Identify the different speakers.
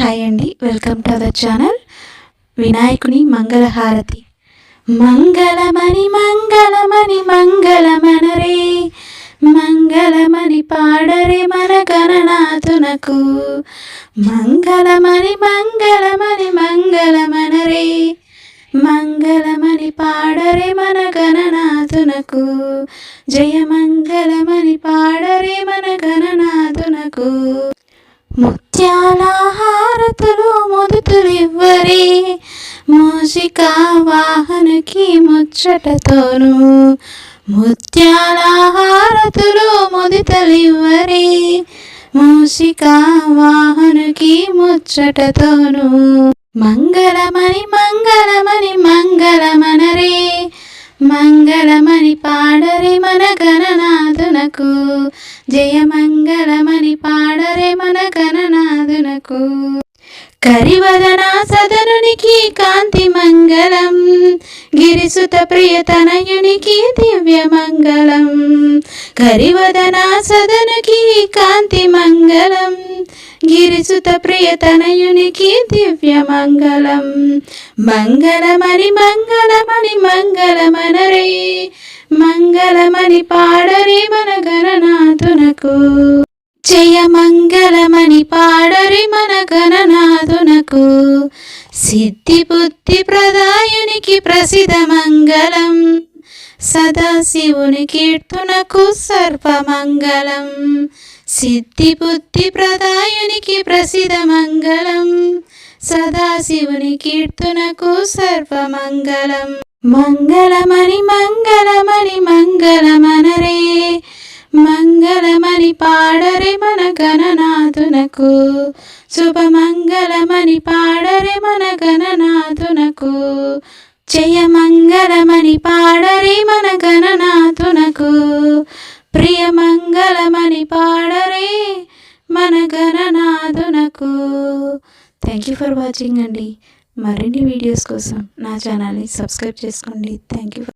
Speaker 1: Hi అండి welcome to the channel వినాయకుని మంగళహారతి. మంగళమణి మంగళమణి మంగళమనరే మంగళమణి పాడరే మన గణనాథునకు. మంగళమణి మంగళమణి మంగళమనరే మంగళమణి పాడరే మన గణనాథునకు. జయ మంగళమణి పాడరే మన మనకి ముచ్చటతోను ముత్యాల హారతులు ముదితలు ఇవ్వరే మూషిక వాహనకి ముచ్చటతోను మంగళమణి మంగళమణి మంగళమనరే. మంగళమణి పాడరే మన గణనాథునకు. జయ మంగళమణి పాడరే మన గణనాథునకు. కరివదనా సదనునికి కాంతి మంగళం. గిరిసుత ప్రియతనయునికి దివ్య మంగళం. కరివదన సదనుకి కాంతి మంగళం. గిరిసుత ప్రియతనయునికి దివ్య మంగళం. మంగళమణి మంగళమణి మంగళమనరే. మంగళమణి పాడరే మన గణనాథునకు. జయ మంగళమణి పాడరి మన గణనాథునకు. సిద్ధి బుద్ధి ప్రదాయునికి ప్రసిద్ధ మంగళం. సదాశివుని కీర్తునకు సర్పమంగళం. సిద్ధి బుద్ధి ప్రదాయునికి ప్రసిద్ధ మంగళం. సదాశివుని కీర్తునకు సర్వమంగళం మంగళమణి మంగళమణి మంగళమనరే. మంగళమణి పాడరే మన గణనాథునకు శుభమంగళమని పాడరే మన గణనాథునకు జయ పాడరే మన గణనాథునకు ప్రియమంగళమని పాడరే మన గణనాథునకు థ్యాంక్ యూ ఫర్ వాచింగ్ అండి. మరిన్ని వీడియోస్ కోసం నా ఛానల్ని సబ్స్క్రైబ్ చేసుకోండి. Thank you